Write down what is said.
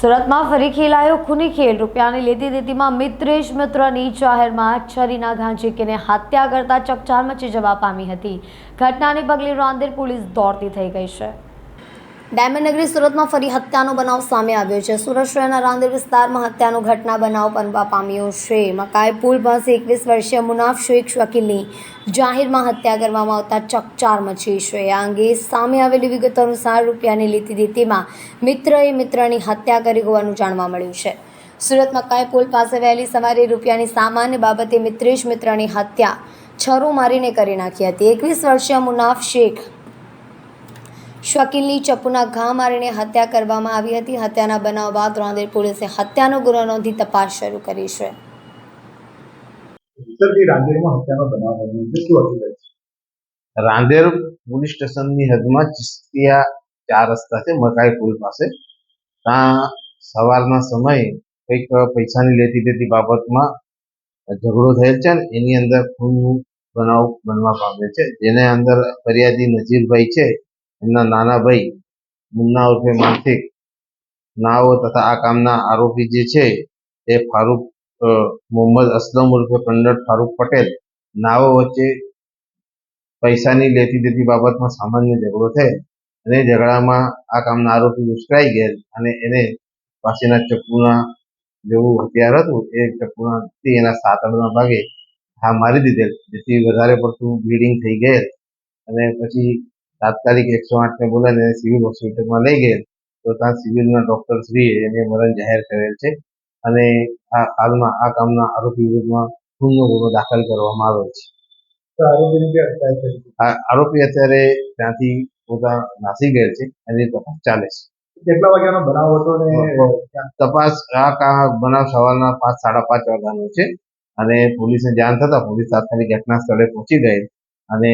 સુરતમાં ફરી ખેલાયો ખૂની ખેલ. રૂપિયાની લેતી દેતીમાં મિત્રેશ મિત્રની જાહેરમાં છરીના ઘાંચીકીને હત્યા કરતા ચકચાર મચી જવા પામી હતી. ઘટનાને પગલે રાંદેર પોલીસ દોડતી થઈ ગઈ છે. ડાયમંડ નગરી સુરતમાં ફરી હત્યાનો બનાવ સામે આવ્યો છે. સુરત શહેરના રાંદેર વિસ્તારમાં હત્યાનો ઘટના બનાવ બનવા પામ્યો છે. મકાઈ પુલ પાસે એકવીસ વર્ષીય મુનાફ શેખ વકીલની જાહેરમાં હત્યા કરવામાં આવતા ચકચાર મચી છે. આ અંગે સામે આવેલી વિગતો અનુસાર રૂપિયાની લીધી દીતીમાં મિત્રએ મિત્રની હત્યા કરી હોવાનું જાણવા મળ્યું છે. સુરત મકાઈ પુલ પાસે વહેલી સવારે રૂપિયાની સામાન્ય બાબતે મિત્રેશ મિત્રની હત્યા છરો મારીને કરી નાખી હતી. એકવીસ વર્ષીય મુનાફ શેખ શકીલની ચપ્પુના ઘા મારીને હત્યા કરવામાં આવી હતી. હત્યાના બનાવ બાદ રાંદેર પોલીસે હત્યાનો ગુનો નોંધી તપાસ શરૂ કરી છે. સર રાંદેરમાં હત્યાનો બનાવ બન્યો છે. શું હકીકત છે? રાંદેર પોલીસ સ્ટેશનની હદમાં ચિસ્તિયા ચાર રસ્તા છે મકાઈ પુલ પાસે. ત્યાં સવારના સમયે કંઈક પૈસાની લેતી દેતી બાબતમાં ઝઘડો થયેલ છે એની અંદર ખૂનનું બનાવ બનવા પામે છે. જેને અંદર ફરિયાદી નજીરભાઈ છે એમના નાના ભાઈ મુન્ના ઉર્ફે માનસિક નાઓ તથા આ કામના આરોપી જે છે એ ફારૂક મોહમ્મદ અસલમ ઉર્ફે પંડત ફારૂક પટેલ નાઓ વચ્ચે પૈસાની લેતી દેતી બાબતમાં સામાન્ય ઝઘડો થયેલ અને ઝઘડામાં આ કામના આરોપી ઉશ્કેરાઈ ગયેલ અને એને પાસેના ચપ્પુના જેવું હથિયાર હતું એ ચપ્પુના થી એના સાતડના ભાગે હા મારી દીધેલ, જેથી વધારે પડતું બ્લીડિંગ થઈ ગયેલ અને પછી તાત્કાલિક એકસો આઠને બોલાવીને એને સિવિલ હોસ્પિટલમાં લઈ ગયેલ. તો ત્યાં સિવિલના ડૉક્ટર શ્રીએ એને મરણ જાહેર કરેલ છે. અને આ હાલમાં આ કામના આરોપી વિરુદ્ધમાં ગુનો ગુનો દાખલ કરવામાં આવેલ છે. આરોપી અત્યારે ત્યાંથી પોતા નાસી ગયેલ છે અને તપાસ ચાલે છે. કેટલા વાગ્યાનો બનાવ હતો ને તપાસ આ કા બનાવ સવારના પાંચ સાડા પાંચ વાગ્યાનો છે. અને પોલીસને જાણ થતાં પોલીસ તાત્કાલિક ઘટના સ્થળે પહોંચી ગઈ અને